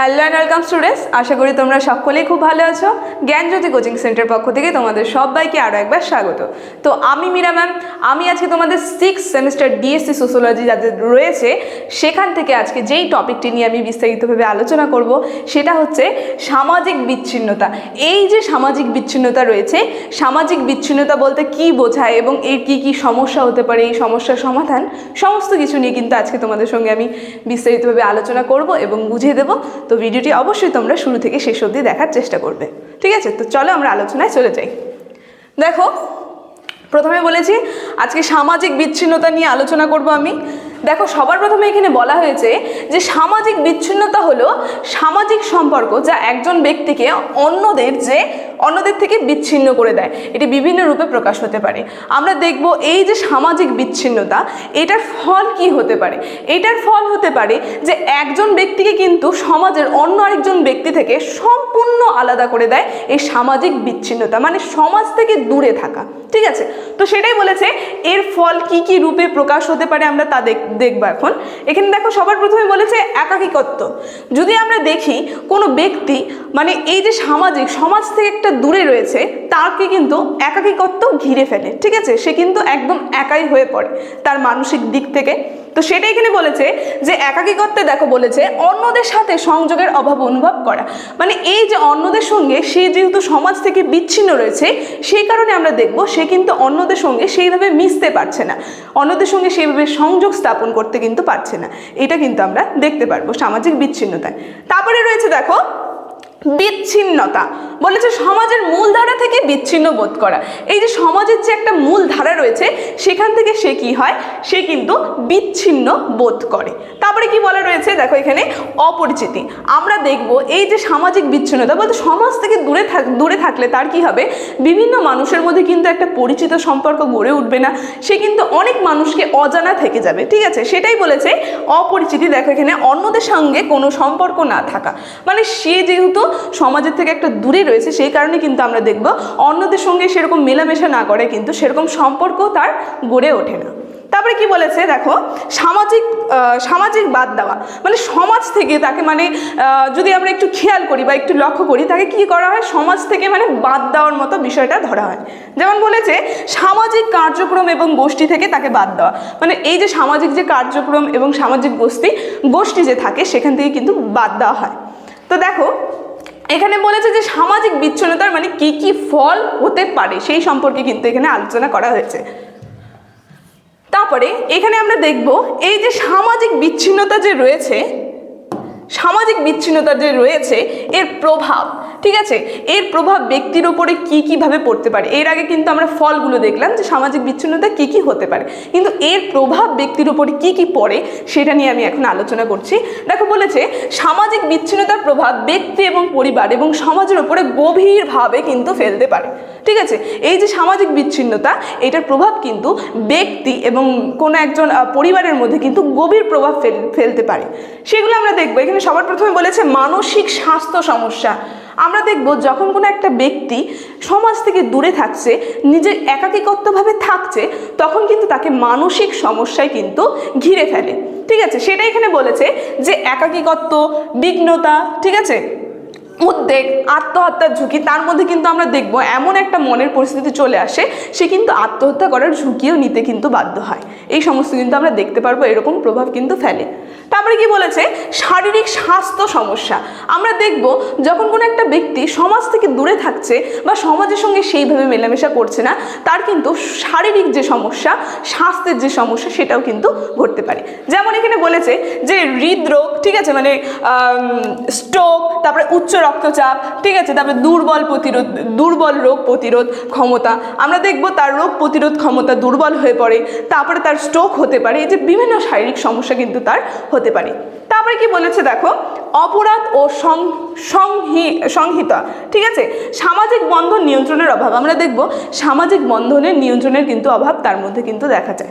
Hello and welcome students আশা করি তোমরা সকলেই খুব ভালো আছো। জ্ঞানজ্যোতি কোচিং সেন্টার পক্ষ থেকে তোমাদের সবাইকে আরও একবার স্বাগত। তো আমি মীরা ম্যাম আমি আজকে তোমাদের সিক্স সেমিস্টার ডিএসসি সোশ্যোলজি যাদের রয়েছে, সেখান থেকে আজকে যেই টপিকটি নিয়ে আমি বিস্তারিতভাবে আলোচনা করব, সেটা হচ্ছে সামাজিক বিচ্ছিন্নতা। এই যে সামাজিক বিচ্ছিন্নতা রয়েছে, সামাজিক বিচ্ছিন্নতা বলতে কি বোঝায় এবং এর কি কি সমস্যা হতে পারে, এই সমস্যার সমাধান, সমস্ত কিছু নিয়ে কিন্তু আজকে তোমাদের সঙ্গে আমি বিস্তারিতভাবে আলোচনা করব এবং বুঝিয়ে দেবো। তো ভিডিওটি অবশ্যই তোমরা শুরু থেকে শেষ অবধি দেখার চেষ্টা করবে। ঠিক আছে? তো চলো আমরা আলোচনায় চলে যাই। দেখো, প্রথমে বলেছি, আজকে সামাজিক বিচ্ছিন্নতা নিয়ে আলোচনা করব আমি। দেখো, সবার প্রথমে এখানে বলা হয়েছে যে সামাজিক বিচ্ছিন্নতা হলো সামাজিক সম্পর্ক যা একজন ব্যক্তিকে অন্যদের যে অন্যদের থেকে বিচ্ছিন্ন করে দেয়। এটি বিভিন্ন রূপে প্রকাশ হতে পারে। আমরা দেখব এই যে সামাজিক বিচ্ছিন্নতা, এটার ফল কি হতে পারে? এটার ফল হতে পারে যে একজন ব্যক্তিকে কিন্তু সমাজের অন্য আরেকজন ব্যক্তি থেকে সম্পূর্ণ আলাদা করে দেয় এই সামাজিক বিচ্ছিন্নতা মানে সমাজ থেকে দূরে থাকা। ঠিক আছে? তো সেটাই বলেছে, এর ফল কি কি রূপে প্রকাশ হতে পারে আমরা তা দেখ, দেখব এখন। এখানে দেখো সবার প্রথমে বলেছে একাকিকত্ব যদি আমরা দেখি কোনো ব্যক্তি মানে এই যে সামাজিক, সমাজ থেকে একটা দূরে রয়েছে তাকে কিন্তু একাকিকত্ব ঘিরে ফেলে, ঠিক আছে? সে কিন্তু একদম একাই হয়ে পড়ে তার মানসিক দিক থেকে। তো সেটা এখানে বলেছে যে একাকিকত্বে দেখো বলেছে, অন্যদের সাথে সংযোগের অভাব অনুভব করা। মানে এই যে অন্যদের সঙ্গে সে যেহেতু সমাজ থেকে বিচ্ছিন্ন রয়েছে, সেই কারণে আমরা দেখব সে কিন্তু অন্যদের সঙ্গে সেইভাবে মিশতে পারছে না। অন্যদের সঙ্গে সেইভাবে সংযোগ স্থাপন করতে কিন্তু পারছে না। এটা কিন্তু আমরা দেখতে পারব সামাজিক বিচ্ছিন্নতায়। তারপরে রয়েছে দেখো বিচ্ছিন্নতা। বলেছে সমাজের মূলধারা থেকে বিচ্ছিন্ন বোধ করা। এই যে সমাজের যে একটা মূল ধারা রয়েছে, সেখান থেকে সে কি হয়? সে কিন্তু বিচ্ছিন্ন বোধ করে। তারপরে কি বলা রয়েছে? দেখো এখানে অপরিচিতি। আমরা দেখব এই যে সামাজিক বিচ্ছিন্নতা, বলতে সমাজ থেকে দূরে থাক, দূরে থাকলে তার কি হবে? বিভিন্ন মানুষের মধ্যে কিন্তু একটা পরিচিত সম্পর্ক গড়ে উঠবে না। সে কিন্তু অনেক মানুষকে অজানা থেকে যাবে, ঠিক আছে? সেটাই বলেছে অপরিচিতি। দেখো এখানে অন্যদের সঙ্গে কোনো সম্পর্ক না থাকা। মানে সে যেহেতু সমাজের থেকে একটা দূরে রয়েছে, সেই কারণে কিন্তু আমরা দেখব অন্যদের সঙ্গে সেরকম মেলামেশা না করে, কিন্তু সেরকম সম্পর্ক তার গড়ে ওঠে না। তারপরে কি বলেছে, দেখো, সামাজিক সামাজিক বাদ দেওয়া। মানে সমাজ থেকে তাকে মানে যদি আমরা একটু খেয়াল করি বা একটু লক্ষ্য করি, তাকে কি করা হয়? সমাজ থেকে মানে বাদ দেওয়ার মতো বিষয়টা ধরা হয়। যেমন বলেছে, সামাজিক কার্যক্রম এবং গোষ্ঠী থেকে তাকে বাদ দেওয়া। মানে এই যে সামাজিক যে কার্যক্রম এবং সামাজিক গোষ্ঠী গোষ্ঠী যে থাকে, সেখান থেকে কিন্তু বাদ দেওয়া হয়। তো দেখো, এখানে বলেছে যে সামাজিক বিচ্ছিন্নতার মানে কি কি ফল হতে পারে, সেই সম্পর্কে কিন্তু এখানে আলোচনা করা হয়েছে। তারপরে এখানে আমরা দেখব এই যে সামাজিক বিচ্ছিন্নতা যে রয়েছে সামাজিক বিচ্ছিন্নতা যে রয়েছে, এর প্রভাব, ঠিক আছে? এর প্রভাব ব্যক্তির ওপরে কি কীভাবে পড়তে পারে? এর আগে কিন্তু আমরা ফলগুলো দেখলাম যে সামাজিক বিচ্ছিন্নতা কি কি হতে পারে। কিন্তু এর প্রভাব ব্যক্তির উপরে কি কি পড়ে, সেটা নিয়ে আমি এখন আলোচনা করছি। দেখো বলেছে, সামাজিক বিচ্ছিন্নতার প্রভাব ব্যক্তি এবং পরিবার এবং সমাজের উপরে গভীরভাবে কিন্তু ফেলতে পারে। ঠিক আছে? এই যে সামাজিক বিচ্ছিন্নতা, এটার প্রভাব কিন্তু ব্যক্তি এবং কোনো একজন পরিবারের মধ্যে কিন্তু গভীর প্রভাব ফেল, ফেলতে পারে। সেগুলো আমরা দেখব। এখানে সবার প্রথমে বলেছে মানসিক স্বাস্থ্য সমস্যা। আমরা দেখব যখন কোনো একটা ব্যক্তি সমাজ থেকে দূরে থাকছে, নিজের একাকিকত্বভাবে থাকছে, তখন কিন্তু তাকে মানসিক সমস্যায় কিন্তু ঘিরে ফেলে। ঠিক আছে? সেটা এখানে বলেছে যে একাকিকত্ব বিঘ্নতা, ঠিক আছে? উদ্বেগ, আত্মহত্যার ঝুঁকি, তার মধ্যে কিন্তু আমরা দেখব এমন একটা মনের পরিস্থিতি চলে আসে, সে কিন্তু আত্মহত্যা করার ঝুঁকিও নিতে কিন্তু বাধ্য হয়। এই সমস্ত কিন্তু আমরা দেখতে পারব, এরকম প্রভাব কিন্তু ফেলে। তারপরে কি বলেছে? শারীরিক স্বাস্থ্য সমস্যা। আমরা দেখব যখন কোনো একটা ব্যক্তি সমাজ থেকে দূরে থাকছে বা সমাজের সঙ্গে সেইভাবে মেলামেশা করছে না, তার কিন্তু শারীরিক যে সমস্যা, স্বাস্থ্যের যে সমস্যা, সেটাও কিন্তু ঘটতে পারে। যেমন এখানে বলেছে যে হৃদরোগ, ঠিক আছে? মানে স্ট্রোক তারপরে উচ্চ রক্তচাপ, ঠিক আছে, তারপরে দুর্বল প্রতিরোধ, দুর্বল রোগ প্রতিরোধ ক্ষমতা। আমরা দেখব তার রোগ প্রতিরোধ ক্ষমতা দুর্বল হয়ে পড়ে, তারপরে তার স্ট্রোক হতে পারে, এই যে বিভিন্ন শারীরিক সমস্যা কিন্তু তার হতে পারে। তারপরে কি বলেছে দেখো? অপরাধ ও সংহি- সংহিতা, ঠিক আছে? সামাজিক বন্ধন নিয়ন্ত্রণের অভাব, আমরা দেখব সামাজিক বন্ধনের নিয়ন্ত্রণের কিন্তু অভাব তার মধ্যে কিন্তু দেখা যায়।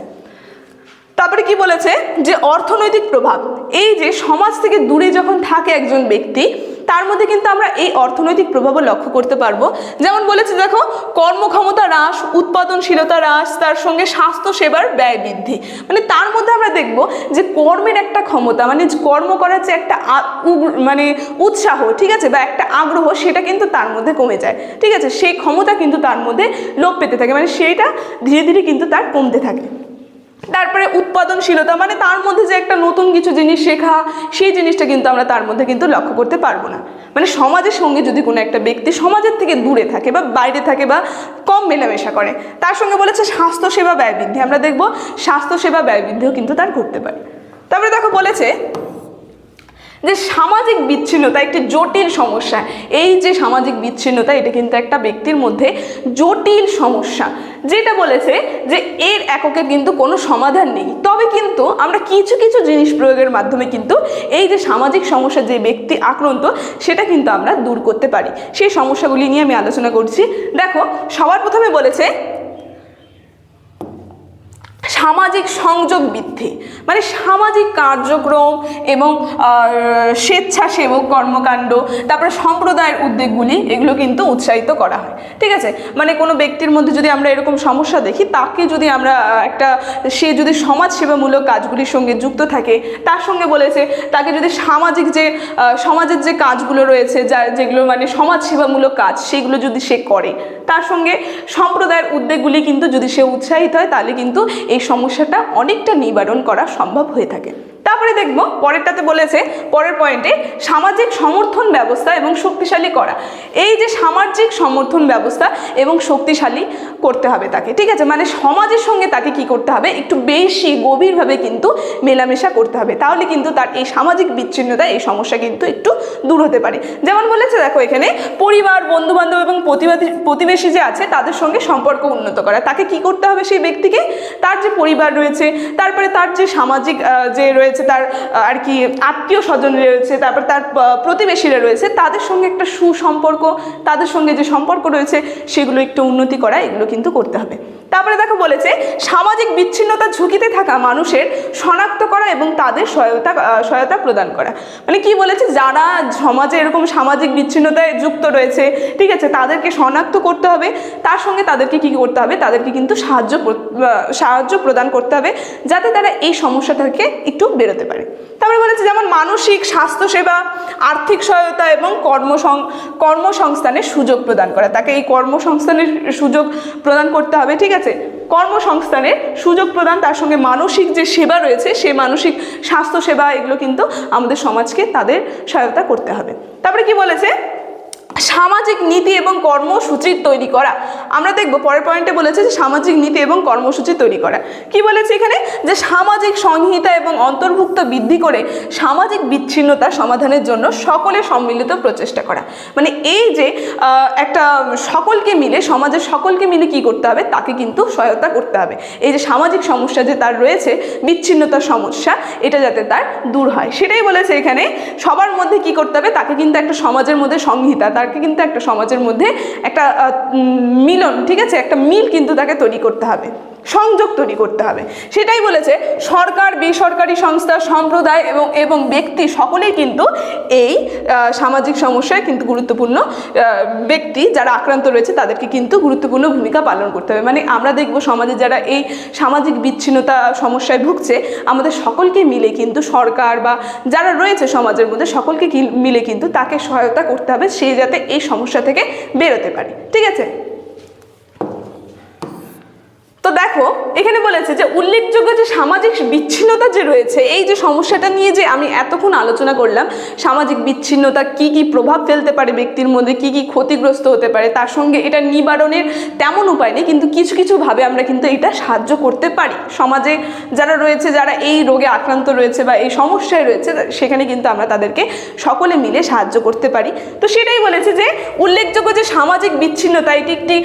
তারপরে কি বলেছে? যে অর্থনৈতিক প্রভাব। এই যে সমাজ থেকে দূরে যখন থাকে একজন ব্যক্তি, তার মধ্যে কিন্তু আমরা এই অর্থনৈতিক প্রভাবও লক্ষ্য করতে পারব। যেমন বলেছে, দেখো, কর্মক্ষমতা হ্রাস, উৎপাদনশীলতা হ্রাস, তার সঙ্গে স্বাস্থ্য সেবার ব্যয় বৃদ্ধি। মানে তার মধ্যে আমরা দেখব যে কর্মের একটা ক্ষমতা মানে কর্ম করার যে একটা মানে উৎসাহ, ঠিক আছে, বা একটা আগ্রহ, সেটা কিন্তু তার মধ্যে কমে যায়। ঠিক আছে, সেই ক্ষমতা কিন্তু তার মধ্যে লোপ পেতে থাকে মানে সেইটা ধীরে ধীরে কিন্তু তার কমতে থাকে। তারপরে উৎপাদনশীলতা মানে তার মধ্যে যে একটা নতুন কিছু জিনিস শেখা, সেই জিনিসটা কিন্তু আমরা তার মধ্যে কিন্তু লক্ষ্য করতে পারব না। মানে সমাজের সঙ্গে যদি কোনো একটা ব্যক্তি সমাজের থেকে দূরে থাকে বা বাইরে থাকে বা কম মেলামেশা করে, তার সঙ্গে বলেছে স্বাস্থ্যসেবা ব্যয় বৃদ্ধি। আমরা দেখব স্বাস্থ্যসেবা ব্যয় বৃদ্ধিও কিন্তু তার ঘটতে পারে। তারপরে দেখো বলেছে যে সামাজিক বিচ্ছিন্নতা একটি জটিল সমস্যা। এই যে সামাজিক বিচ্ছিন্নতা, এটা কিন্তু একটা ব্যক্তির মধ্যে জটিল সমস্যা। যেটা বলেছে যে এর এককের কিন্তু কোনো সমাধান নেই। তবে কিন্তু আমরা কিছু কিছু জিনিস প্রয়োগের মাধ্যমে কিন্তু এই যে সামাজিক সমস্যা যে ব্যক্তি আক্রান্ত, সেটা কিন্তু আমরা দূর করতে পারি। সেই সমস্যাগুলি নিয়ে আমি আলোচনা করছি। দেখো, সবার প্রথমে বলেছে সামাজিক সংযোগ বৃদ্ধি মানে সামাজিক কার্যক্রম এবং স্বেচ্ছাসেবক কর্মকাণ্ড, তারপরে সম্প্রদায়ের উদ্যোগগুলি এগুলো কিন্তু উৎসাহিত করা হয়। ঠিক আছে? মানে কোনো ব্যক্তির মধ্যে যদি আমরা এরকম সমস্যা দেখি, তাকে যদি আমরা একটা, সে যদি সমাজসেবামূলক কাজগুলির সঙ্গে যুক্ত থাকে, তার সঙ্গে বলেছে, তাকে যদি সামাজিক যে সমাজের যে কাজগুলো রয়েছে, যা, যেগুলো মানে সমাজসেবামূলক কাজ, সেগুলো যদি সে করে, তার সঙ্গে সম্প্রদায়ের উদ্যোগগুলি কিন্তু যদি সে উৎসাহিত হয়, তাহলে কিন্তু এই সমস্যাটা অনেকটা নিবারণ করা সম্ভব হয়ে থাকে। তারপরে দেখব, পরেরটাতে বলেছে, পরের পয়েন্টে সামাজিক সমর্থন ব্যবস্থা এবং শক্তিশালী করা। এই যে সামাজিক সমর্থন ব্যবস্থা এবং শক্তিশালী করতে হবে তাকে, ঠিক আছে? মানে সমাজের সঙ্গে তাকে কি করতে হবে? একটু বেশি গভীরভাবে কিন্তু মেলামেশা করতে হবে। তাহলে কিন্তু তার এই সামাজিক বিচ্ছিন্নতা, এই সমস্যা কিন্তু একটু দূর হতে পারে। যেমন বলেছে, দেখো এখানে, পরিবার বন্ধু বান্ধব এবং প্রতিবেশী যে আছে, তাদের সঙ্গে সম্পর্ক উন্নত করা। তাকে কি করতে হবে সেই ব্যক্তিকে? তার যে পরিবার রয়েছে, তারপরে তার যে সামাজিক যে রয়েছে, তার আর কি আত্মীয় স্বজন রয়েছে, তারপর তার প্রতিবেশীরা রয়েছে, তাদের সঙ্গে একটা সুসম্পর্ক, তাদের সঙ্গে যে সম্পর্ক রয়েছে, সেগুলো একটু উন্নতি করা, এগুলো কিন্তু করতে হবে। তারপরে দেখো বলেছে, সামাজিক বিচ্ছিন্নতার ঝুঁকিতে থাকা মানুষের শনাক্ত করা এবং তাদের সহায়তা সহায়তা প্রদান করা। মানে কি বলেছে? যারা সমাজে এরকম সামাজিক বিচ্ছিন্নতায় যুক্ত রয়েছে, ঠিক আছে, তাদেরকে শনাক্ত করতে হবে, তার সঙ্গে তাদেরকে কী করতে হবে? তাদেরকে কিন্তু সাহায্য সাহায্য প্রদান করতে হবে, যাতে তারা এই সমস্যা থেকে একটু বেরোতে পারে। তারপরে বলেছে, যেমন মানসিক স্বাস্থ্যসেবা, আর্থিক সহায়তা এবং কর্মসং, কর্মসংস্থানের সুযোগ প্রদান করা। তাকে এই কর্মসংস্থানের সুযোগ প্রদান করতে হবে, ঠিক আছে? কর্মসংস্থানের সুযোগ প্রদান, তার সঙ্গে মানসিক যে সেবা রয়েছে সে মানসিক স্বাস্থ্য সেবা, এগুলো কিন্তু আমাদের সমাজকে তাদের সহায়তা করতে হবে। তারপরে কি বলেছে? সামাজিক নীতি এবং কর্মসূচি তৈরি করা। আমরা দেখব, পরের পয়েন্টে বলেছে যে সামাজিক নীতি এবং কর্মসূচি তৈরি করা। কি বলেছে এখানে? যে সামাজিক সংহিতা এবং অন্তর্ভুক্ত বৃদ্ধি করে সামাজিক বিচ্ছিন্নতা সমাধানের জন্য সকলে সম্মিলিত প্রচেষ্টা করা। মানে এই যে একটা সকলকে মিলে, সমাজের সকলকে মিলে কি করতে হবে? তাকে কিন্তু সহায়তা করতে হবে। এই যে সামাজিক সমস্যা যে তার রয়েছে বিচ্ছিন্নতার সমস্যা, এটা যাতে তার দূর হয়। সেটাই বলেছে এখানে, সবার মধ্যে কি করতে হবে? তাকে কিন্তু একটা সমাজের মধ্যে সংহিতা তাকে কিন্তু একটা সমাজের মধ্যে একটা মিলন, ঠিক আছে? একটা মিল কিন্তু তাকে তৈরি করতে হবে। সংযোগ তৈরি করতে হবে। সেটাই বলেছে সরকার, বেসরকারি সংস্থা, সম্প্রদায় এবং এবং ব্যক্তি সকলেই কিন্তু এই সামাজিক সমস্যায় কিন্তু গুরুত্বপূর্ণ ব্যক্তি যারা আক্রান্ত রয়েছে তাদেরকে কিন্তু গুরুত্বপূর্ণ ভূমিকা পালন করতে হবে। মানে আমরা দেখব সমাজে যারা এই সামাজিক বিচ্ছিন্নতা সমস্যায় ভুগছে, আমাদের সকলকে মিলে কিন্তু সরকার বা যারা রয়েছে সমাজের মধ্যে সকলকে মিলে কিন্তু তাকে সহায়তা করতে হবে, সে যাতে এই সমস্যা থেকে বেরোতে পারে। ঠিক আছে? তো দেখো, এখানে বলেছে যে উল্লেখযোগ্য যে সামাজিক বিচ্ছিন্নতা যে রয়েছে, এই যে সমস্যাটা নিয়ে যে আমি এতক্ষণ আলোচনা করলাম, সামাজিক বিচ্ছিন্নতা কি কি প্রভাব ফেলতে পারে ব্যক্তির মধ্যে, কি কি ক্ষতিগ্রস্ত হতে পারে, তার সঙ্গে এটা নিবারণের তেমন উপায় নেই, কিন্তু কিছু কিছুভাবে আমরা কিন্তু এটা সাহায্য করতে পারি। সমাজে যারা রয়েছে, যারা এই রোগে আক্রান্ত রয়েছে বা এই সমস্যায় রয়েছে, সেখানে কিন্তু আমরা তাদেরকে সকলে মিলে সাহায্য করতে পারি। তো সেটাই বলেছে যে উল্লেখযোগ্য যে সামাজিক বিচ্ছিন্নতা, এটি একটি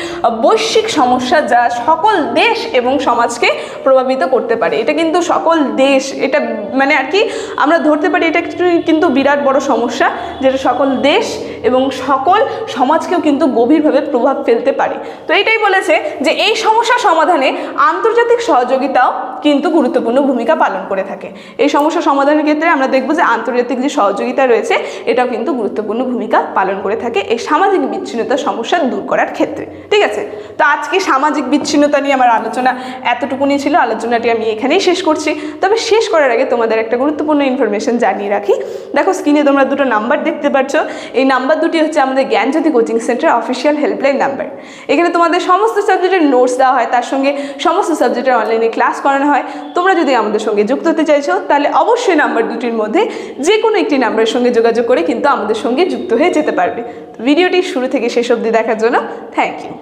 বৈশ্বিক সমস্যা যা সকল দেশ এবং সমাজকে প্রভাবিত করতে পারে। এটা কিন্তু সকল দেশ, এটা মানে আর কি আমরা ধরতে পারি, এটা কিন্তু বিরাট বড় সমস্যা যেটা সকল দেশ এবং সকল সমাজকেও কিন্তু গভীরভাবে প্রভাব ফেলতে পারে। তো এটাই বলেছে যে এই সমস্যা সমাধানে আন্তর্জাতিক সহযোগিতাও কিন্তু গুরুত্বপূর্ণ ভূমিকা পালন করে থাকে। এই সমস্যা সমাধানের ক্ষেত্রে আমরা দেখব যে আন্তর্জাতিক যে সহযোগিতা রয়েছে, এটাও কিন্তু গুরুত্বপূর্ণ ভূমিকা পালন করে থাকে এই সামাজিক বিচ্ছিন্নতার সমস্যা দূর করার ক্ষেত্রে। ঠিক আছে? তো আজকে সামাজিক বিচ্ছিন্নতা নিয়ে আমার আলোচনা এতটুকুনি ছিল, আলোচনাটি আমি এখানেই শেষ করছি। তবে শেষ করার আগে তোমাদের একটা গুরুত্বপূর্ণ ইনফরমেশন জানিয়ে রাখি। দেখো স্ক্রিনে তোমরা দুটো নাম্বার দেখতে পাচ্ছ এই নাম্বার দুটি হচ্ছে আমাদের Gyanjyoti coaching centre official helpline number. এখানে তোমাদের সমস্ত সাবজেক্টের নোটস দেওয়া হয়, তার সঙ্গে সমস্ত সাবজেক্টের অনলাইনে ক্লাস করানো হয়। তোমরা যদি আমাদের সঙ্গে যুক্ত হতে চাইছো, তাহলে অবশ্যই নাম্বার দুটির মধ্যে যে কোনো একটি নাম্বারের সঙ্গে যোগাযোগ করে কিন্তু আমাদের সঙ্গে যুক্ত হয়ে যেতে পারবে। ভিডিওটি শুরু থেকে শেষ অবধি দেখার জন্য থ্যাংক ইউ